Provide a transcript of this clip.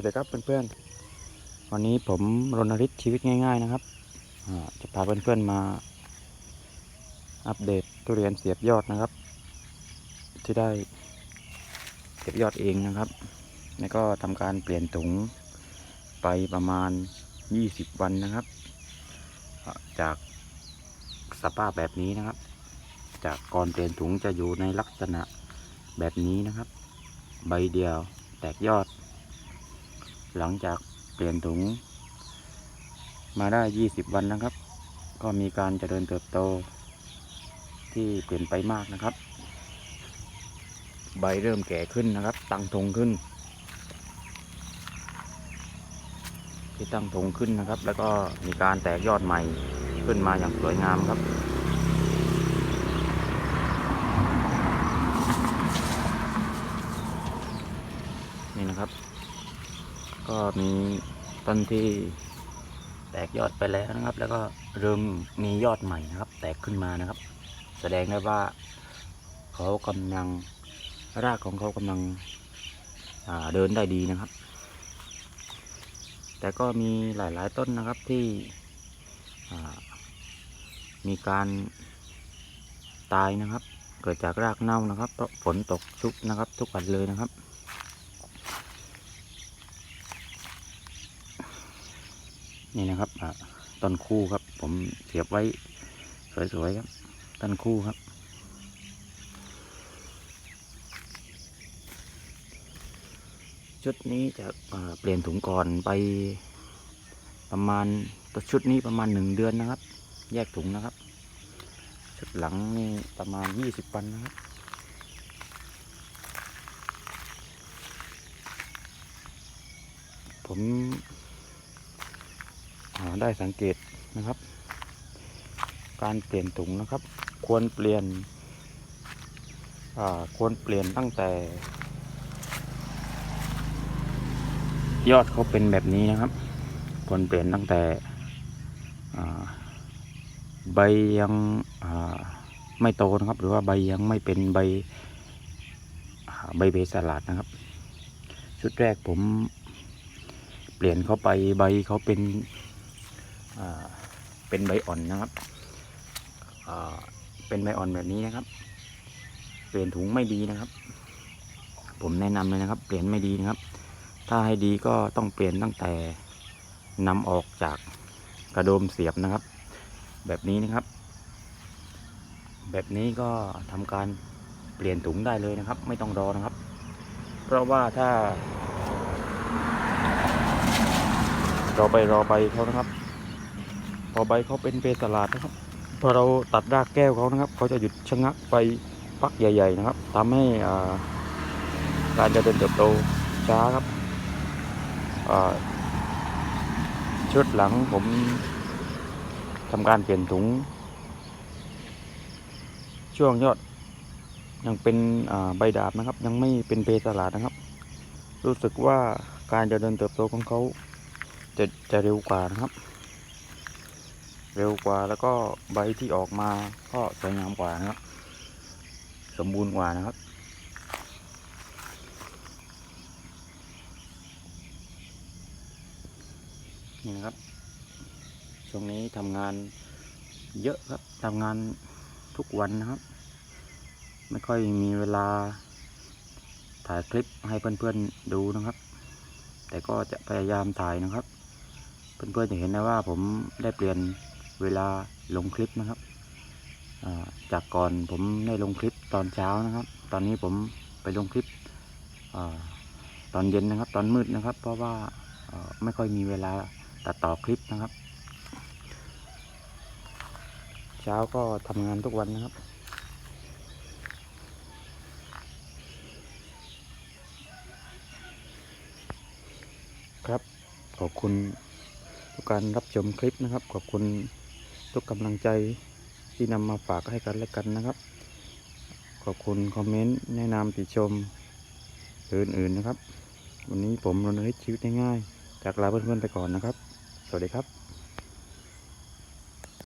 วัสดีครับเพื่อนๆ วันนี้ผมรณฤทธิ์ชีวิตง่าย ๆนะครับ จะพาเพื่อนๆมาอัปเดตทุเรียนเสียบยอดนะครับ ที่ได้เก็บยอดเองนะครับ แล้วก็ทำการเปลี่ยนถุงไปประมาณ 20 วันนะครับ จากสภาพแบบนี้นะครับ จากก่อนเปลี่ยนถุงจะอยู่ในลักษณะแบบนี้นะครับ ใบเดียวแตกยอด หลังจากเปลี่ยนถุง มาได้ 20 วันนะครับ ก็มีการเจริญเติบโต ที่เปลี่ยนไปมากนะครับ ใบเริ่มแก่ขึ้นนะครับ ตั้งธงขึ้น ที่ตั้งธงขึ้นนะครับ แล้วก็มีการแตกยอดใหม่ขึ้นมาอย่างสวยงามครับ นี่นะครับ ก็มีต้นที่แตกยอดไปแล้วนะครับ แล้วก็เริ่มมียอดใหม่นะครับ แตกขึ้นมานะครับ แสดงได้ว่าเขากำลังรากของเขากำลังเดินได้ดีนะครับ แต่ก็มีหลาย ๆ ต้นนะครับที่มีการตายนะครับ เกิดจากรากเน่านะครับ เพราะฝนตกชุกนะครับ ทุกวันเลยนะครับ นี่นะครับต้นคู่ครับ ผมเสียบไว้สวยๆครับต้นคู่ครับ ชุดนี้จะเปลี่ยนถุงก่อนไปประมาณตัวชุดนี้ประมาณหนึ่งเดือนนะครับ แยกถุงนะครับ ชุดหลังนี่ประมาณยี่สิบวันนะครับผม ได้สังเกตนะครับ การเปลี่ยนถุงนะครับ ควรเปลี่ยนควรเปลี่ยนตั้งแต่ ยอดเขาเป็นแบบนี้นะครับ ควรเปลี่ยนตั้งแต่ใบยังไม่โตนะครับ หรือว่าใบยังไม่เป็นใบใบเบสลัดนะครับ ชุดแรกผมเปลี่ยนเขาไปใบเขาเป็น เป็นใบอ่อนนะครับเป็นใบอ่อนแบบนี้นะครับ เปลี่ยนถุงไม่ดีนะครับ ผมแนะนำเลยนะครับ เปลี่ยนไม่ดีนะครับ ถ้าให้ดีก็ต้องเปลี่ยนตั้งแต่นำออกจากกระโดมเสียบนะครับ แบบนี้นะครับ แบบนี้ก็ทำการเปลี่ยนถุงได้เลยนะครับ ไม่ต้องรอนะครับ เพราะว่าถ้ารอไปรอไปเขานะครับ พอใบเขาเป็นเปสลาดนะครับ พอเราตัดรากแก้วเขานะครับเขาจะหยุดชะงักไปพักใหญ่ ๆ นะครับทำให้การเจริญเติบโตช้าครับชุดหลังผมทำการเปลี่ยนถุง ช่วงยอดยังเป็นใบดาบนะครับ ยังไม่เป็นเปสลาดนะครับ รู้สึกว่าการเจริญเติบโตของเขาจะจะเร็วกว่านะครับ เร็วกว่าแล้วก็ใบที่ออกมาก็สวยงามกว่านะครับ สมบูรณ์กว่านะครับ นี่นะครับ ช่วงนี้ทำงานเยอะครับทำงานทุกวันนะครับ ไม่ค่อยมีเวลาถ่ายคลิปให้เพื่อนๆดูนะครับ แต่ก็จะพยายามถ่ายนะครับ เพื่อนๆจะเห็นนะว่าผมได้เปลี่ยน เวลาลงคลิปนะครับจากก่อนผมได้ลงคลิปตอนเช้านะครับ ตอนนี้ผมไปลงคลิปอตอนเย็นนะครับ ตอนมืดนะครับ เพราะว่าอ่าไม่ค่อยมีเวลาตัดต่อคลิปนะครับ เช้าก็ทำงานทุกวันนะครับครับ ขอบคุณทุกการรับชมคลิปนะครับ ขอบคุณ ทุกกำลังใจที่นำมาฝากให้กันและกันนะครับ ขอบคุณคอมเมนต์แนะนำติชมออื่นๆนะครับ วันนี้ผมรณฤทธิ์ชีวิตง่ายๆจากลาเพื่อนๆไปก่อนนะครับ สวัสดีครับ